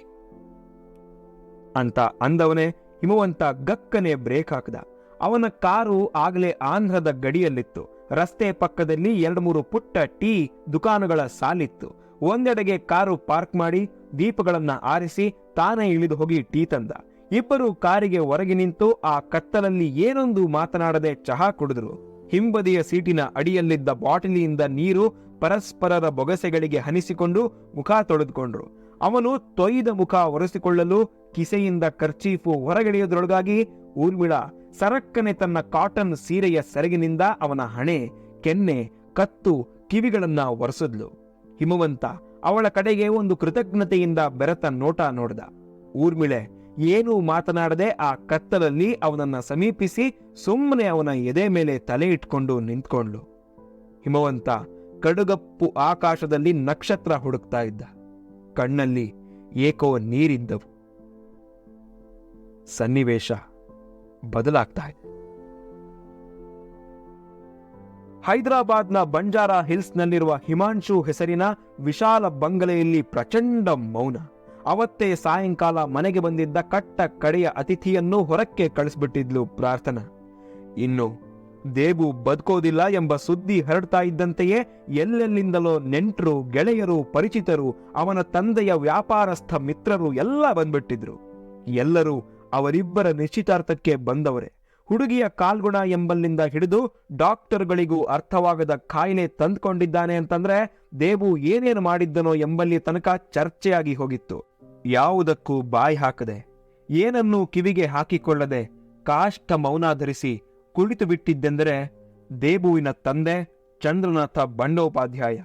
[SPEAKER 1] ಅಂತ ಅಂದವನೇ ಹಿಮವಂತ ಗಕ್ಕನೆ ಬ್ರೇಕ್ ಹಾಕಿದ. ಅವನ ಕಾರು ಆಗಲೇ ಆಂಧ್ರದ ಗಡಿಯಲ್ಲಿತ್ತು. ರಸ್ತೆ ಪಕ್ಕದಲ್ಲಿ ಎರಡು ಮೂರು ಪುಟ್ಟ ಟೀ ದುಕಾನುಗಳ ಸಾಲಿತ್ತು. ಒಂದೆಡೆಗೆ ಕಾರು ಪಾರ್ಕ್ ಮಾಡಿ ದೀಪಗಳನ್ನ ಆರಿಸಿ ತಾನೇ ಇಳಿದು ಹೋಗಿ ಟೀ ತಂದ. ಇಬ್ಬರು ಕಾರಿಗೆ ಹೊರಗೆ ನಿಂತು ಆ ಕತ್ತಲಲ್ಲಿ ಏನೊಂದು ಮಾತನಾಡದೆ ಚಹಾ ಕುಡಿದ್ರು. ಹಿಂಬದಿಯ ಸೀಟಿನ ಅಡಿಯಲ್ಲಿದ್ದ ಬಾಟಲಿಯಿಂದ ನೀರು ಪರಸ್ಪರರ ಬೊಗಸೆಗಳಿಗೆ ಹನಿಸಿಕೊಂಡು ಮುಖ ತೊಳೆದುಕೊಂಡ್ರು. ಅವನು ತೊಯ್ದ ಮುಖ ಒರೆಸಿಕೊಳ್ಳಲು ಕಿಸೆಯಿಂದ ಕರ್ಚೀಫು ಹೊರಗೆಳೆಯೋದ್ರೊಳಗಾಗಿ, ಊರ್ಮಿಳ, ಸರಕ್ಕನೆ ತನ್ನ ಕಾಟನ್ ಸೀರೆಯ ಸೆರಗಿನಿಂದ ಅವನ ಹಣೆ, ಕೆನ್ನೆ, ಕತ್ತು, ಕಿವಿಗಳನ್ನ ಒರೆಸಿದ್ಲು. ಹಿಮವಂತ ಅವಳ ಕಡೆಗೆ ಒಂದು ಕೃತಜ್ಞತೆಯಿಂದ ಬೆರೆತ ನೋಟ ನೋಡ್ದ. ಊರ್ಮಿಳೆ ಏನೂ ಮಾತನಾಡದೆ ಆ ಕತ್ತಲಲ್ಲಿ ಅವನನ್ನ ಸಮೀಪಿಸಿ ಸುಮ್ಮನೆ ಅವನ ಎದೆ ಮೇಲೆ ತಲೆ ಇಟ್ಕೊಂಡು ನಿಂತ್ಕೊಂಡ್ಲು ಹಿಮವಂತ ಕಡುಗಪ್ಪು ಆಕಾಶದಲ್ಲಿ ನಕ್ಷತ್ರ ಹುಡುಕ್ತಾ ಇದ್ದ. ಕಣ್ಣಲ್ಲಿ ಏಕೋ ನೀರಿದ್ದವು. ಸನ್ನಿವೇಶ ಬದಲಾಗ್ತಾ ಇದೆ. ಹೈದರಾಬಾದ್ನ ಬಂಜಾರ ಹಿಲ್ಸ್ನಲ್ಲಿರುವ ಹಿಮಾಂಶು ಹೆಸರಿನ ವಿಶಾಲ ಬಂಗಲೆಯಲ್ಲಿ ಪ್ರಚಂಡ ಮೌನ. ಅವತ್ತೇ ಸಾಯಂಕಾಲ ಮನೆಗೆ ಬಂದಿದ್ದ ಕಟ್ಟ ಕಡೆಯ ಅತಿಥಿಯನ್ನು ಹೊರಕ್ಕೆ ಕಳಿಸ್ಬಿಟ್ಟಿದ್ಲು ಪ್ರಾರ್ಥನಾ. ಇನ್ನು ದೇವು ಬದುಕೋದಿಲ್ಲ ಎಂಬ ಸುದ್ದಿ ಹರಡ್ತಾ ಇದ್ದಂತೆಯೇ ಎಲ್ಲೆಲ್ಲಿಂದಲೋ ನೆಂಟರು, ಗೆಳೆಯರು, ಪರಿಚಿತರು, ಅವನ ತಂದೆಯ ವ್ಯಾಪಾರಸ್ಥ ಮಿತ್ರರು ಎಲ್ಲ ಬಂದ್ಬಿಟ್ಟಿದ್ರು. ಎಲ್ಲರೂ ಅವರಿಬ್ಬರ ನಿಶ್ಚಿತಾರ್ಥಕ್ಕೆ ಬಂದವರೇ. ಹುಡುಗಿಯ ಕಾಲ್ಗುಣ ಎಂಬಲ್ಲಿಂದ ಹಿಡಿದು ಡಾಕ್ಟರ್ಗಳಿಗೂ ಅರ್ಥವಾಗದ ಕಾಯಿಲೆ ತಂದ್ಕೊಂಡಿದ್ದಾನೆ ಅಂತಂದ್ರೆ ದೇವು ಏನೇನು ಮಾಡಿದ್ದನೋ ಎಂಬಲ್ಲಿ ತನಕ ಚರ್ಚೆಯಾಗಿ ಹೋಗಿತ್ತು. ಯಾವುದಕ್ಕೂ ಬಾಯಿ ಹಾಕದೆ, ಏನನ್ನೂ ಕಿವಿಗೆ ಹಾಕಿಕೊಳ್ಳದೆ ಕಾಷ್ಟ ಮೌನ ಧರಿಸಿ ಕುಳಿತು ಬಿಟ್ಟಿದ್ದೆಂದರೆ ದೇಬುವಿನ ತಂದೆ ಚಂದ್ರನಾಥ ಬಂಡೋಪಾಧ್ಯಾಯ.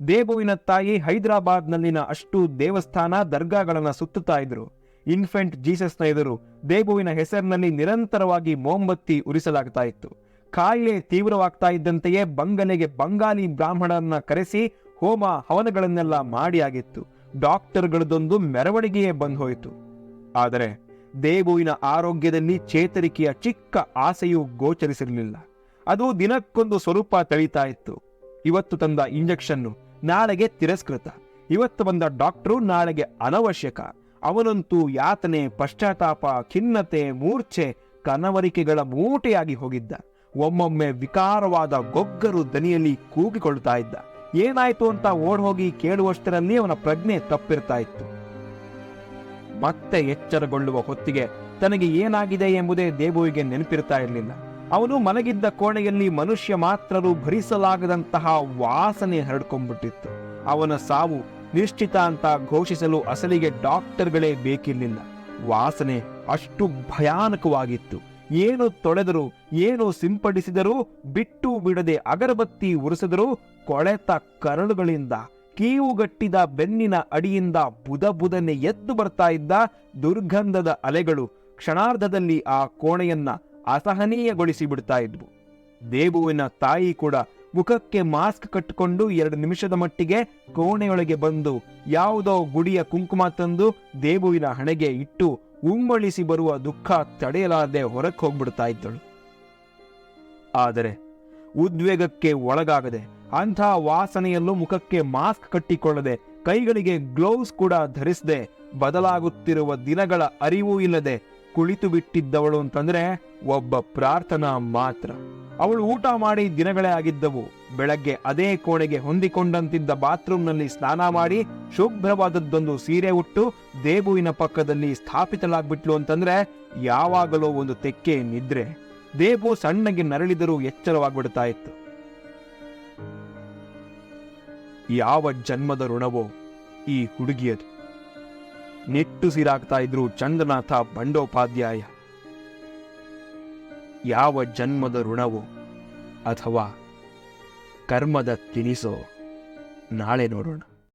[SPEAKER 1] ದೇಬುವಿನ ತಾಯಿ ಹೈದರಾಬಾದ್ನಲ್ಲಿನ ಅಷ್ಟು ದೇವಸ್ಥಾನ ದರ್ಗಾಗಳನ್ನು ಸುತ್ತುತ್ತಾ ಇದ್ರು. ಇನ್ಫೆಂಟ್ ಜೀಸಸ್ನ ಎದುರು ದೇಬುವಿನ ಹೆಸರಿನಲ್ಲಿ ನಿರಂತರವಾಗಿ ಮೋಂಬತ್ತಿ ಉರಿಸಲಾಗ್ತಾ ಇತ್ತು. ಕಾಯಿಲೆ ತೀವ್ರವಾಗ್ತಾ ಇದ್ದಂತೆಯೇ ಬಂಗಲೆಗೆ ಬಂಗಾಲಿ ಬ್ರಾಹ್ಮಣರನ್ನ ಕರೆಸಿ ಹೋಮ ಹವನಗಳನ್ನೆಲ್ಲ ಮಾಡಿ ಆಗಿತ್ತು. ಡಾಕ್ಟರ್ಗಳದೊಂದು ಮೆರವಣಿಗೆಯೇ ಬಂದು ಹೋಯಿತು ಆದರೆ ದೇಬುವಿನ ಆರೋಗ್ಯದಲ್ಲಿ ಚೇತರಿಕೆಯ ಚಿಕ್ಕ ಆಸೆಯೂ ಗೋಚರಿಸಿರಲಿಲ್ಲ. ಅದು ದಿನಕ್ಕೊಂದು ಸ್ವರೂಪ ತಳೀತಾ ಇತ್ತು. ಇವತ್ತು ತಂದ ಇಂಜೆಕ್ಷನ್ನು ನಾಳೆಗೆ ತಿರಸ್ಕೃತ. ಇವತ್ತು ಬಂದ ಡಾಕ್ಟ್ರು ನಾಳೆಗೆ ಅನವಶ್ಯಕ. ಅವನಂತೂ ಯಾತನೆ, ಪಶ್ಚಾತ್ತಾಪ, ಖಿನ್ನತೆ, ಮೂರ್ಛೆ, ಕನವರಿಕೆಗಳ ಮೂಟೆಯಾಗಿ ಹೋಗಿದ್ದ. ಒಮ್ಮೊಮ್ಮೆ ವಿಕಾರವಾದ ಗೊಗ್ಗರು ದನಿಯಲ್ಲಿ ಕೂಗಿಕೊಳ್ತಾ ಇದ್ದ. ಏನಾಯ್ತು ಅಂತ ಓಡ್ ಹೋಗಿ ಕೇಳುವಷ್ಟರಲ್ಲಿ ಅವನ ಪ್ರಜ್ಞೆ ತಪ್ಪಿರ್ತಾ ಇತ್ತು. ಮತ್ತೆ ಎಚ್ಚರಗೊಳ್ಳುವ ಹೊತ್ತಿಗೆ ತನಗೆ ಏನಾಗಿದೆ ಎಂಬುದೇ ದೇಬುವಿಗೆ ನೆನಪಿರ್ತಾ ಇರಲಿಲ್ಲ. ಅವನು ಮಲಗಿದ್ದ ಕೋಣೆಯಲ್ಲಿ ಮನುಷ್ಯ ಮಾತ್ರರು ಭರಿಸಲಾಗದಂತಹ ವಾಸನೆ ಹರಡ್ಕೊಂಡ್ಬಿಟ್ಟಿತ್ತು. ಅವನ ಸಾವು ನಿಶ್ಚಿತ ಅಂತ ಘೋಷಿಸಲು ಅಸಲಿಗೆ ಡಾಕ್ಟರ್ಗಳೇ ಬೇಕಿರ್ಲಿಲ್ಲ. ವಾಸನೆ ಅಷ್ಟು ಭಯಾನಕವಾಗಿತ್ತು. ಏನು ತೊಳೆದರೂ, ಏನು ಸಿಂಪಡಿಸಿದರೂ, ಬಿಟ್ಟು ಬಿಡದೆ ಅಗರಬತ್ತಿ ಉರಿಸಿದರೂ ಕೊಳೆತ ಕರಳುಗಳಿಂದ, ಕೀವುಗಟ್ಟಿದ ಬೆನ್ನಿನ ಅಡಿಯಿಂದ ಬುಧ ಬುಧನೆ ಎದ್ದು ಬರ್ತಾ ಇದ್ದ ದುರ್ಗಂಧದ ಅಲೆಗಳು ಕ್ಷಣಾರ್ಧದಲ್ಲಿ ಆ ಕೋಣೆಯನ್ನ ಅಸಹನೀಯಗೊಳಿಸಿ ಬಿಡ್ತಾ ಇದ್ವು. ದೇಬುವಿನ ತಾಯಿ ಕೂಡ ಮುಖಕ್ಕೆ ಮಾಸ್ಕ್ ಕಟ್ಟಿಕೊಂಡು ಎರಡು ನಿಮಿಷದ ಮಟ್ಟಿಗೆ ಕೋಣೆಯೊಳಗೆ ಬಂದು ಯಾವುದೋ ಗುಡಿಯ ಕುಂಕುಮ ತಂದು ದೇಬುವಿನ ಹಣೆಗೆ ಇಟ್ಟು ಉಂಬಳಿಸಿ ಬರುವ ದುಃಖ ತಡೆಯಲಾರದೆ ಹೊರಕ್ಕೆ ಹೋಗ್ಬಿಡ್ತಾ ಇದ್ದಳು. ಆದರೆ ಉದ್ವೇಗಕ್ಕೆ ಒಳಗಾಗದೆ ಅಂಥ ವಾಸನೆಯಲ್ಲೂ ಮುಖಕ್ಕೆ ಮಾಸ್ಕ್ ಕಟ್ಟಿಕೊಳ್ಳದೆ, ಕೈಗಳಿಗೆ ಗ್ಲೌಸ್ ಕೂಡ ಧರಿಸದೆ, ಬದಲಾಗುತ್ತಿರುವ ದಿನಗಳ ಅರಿವೂ ಇಲ್ಲದೆ ಕುಳಿತು ಬಿಟ್ಟಿದ್ದವಳು ಅಂತಂದ್ರೆ ಒಬ್ಬ ಪ್ರಾರ್ಥನಾ ಮಾತ್ರ. ಅವಳು ಊಟ ಮಾಡಿ ದಿನಗಳೇ ಆಗಿದ್ದವು. ಬೆಳಗ್ಗೆ ಅದೇ ಕೋಣೆಗೆ ಹೊಂದಿಕೊಂಡಂತಿದ್ದ ಬಾತ್ರೂಮ್ನಲ್ಲಿ ಸ್ನಾನ ಮಾಡಿ ಶುಭ್ರವಾದದ್ದೊಂದು ಸೀರೆ ಉಟ್ಟು ದೇಬುವಿನ ಪಕ್ಕದಲ್ಲಿ ಸ್ಥಾಪಿತಲಾಗ್ಬಿಟ್ಲು ಅಂತಂದ್ರೆ ಯಾವಾಗಲೋ ಒಂದು ತೆಕ್ಕೆ ನಿದ್ರೆ. ದೇಬು ಸಣ್ಣಗೆ ನರಳಿದರೂ ಎಚ್ಚರವಾಗ್ಬಿಡ್ತಾ ಇತ್ತು. ಯಾವ ಜನ್ಮದ ಋಣವೋ ಈ ಹುಡುಗಿಯದು. ನಿಟ್ಟುಸಿರಾಗ್ತಾ ಇದ್ರು ಚಂದ್ರನಾಥ ಬಂಡೋಪಾಧ್ಯಾಯ ಯಾವ ಜನ್ಮದ ಋಣವೋ ಅಥವಾ ಕರ್ಮದ ತಿನಿಸೋ ನಾಳೆ ನೋಡೋಣ.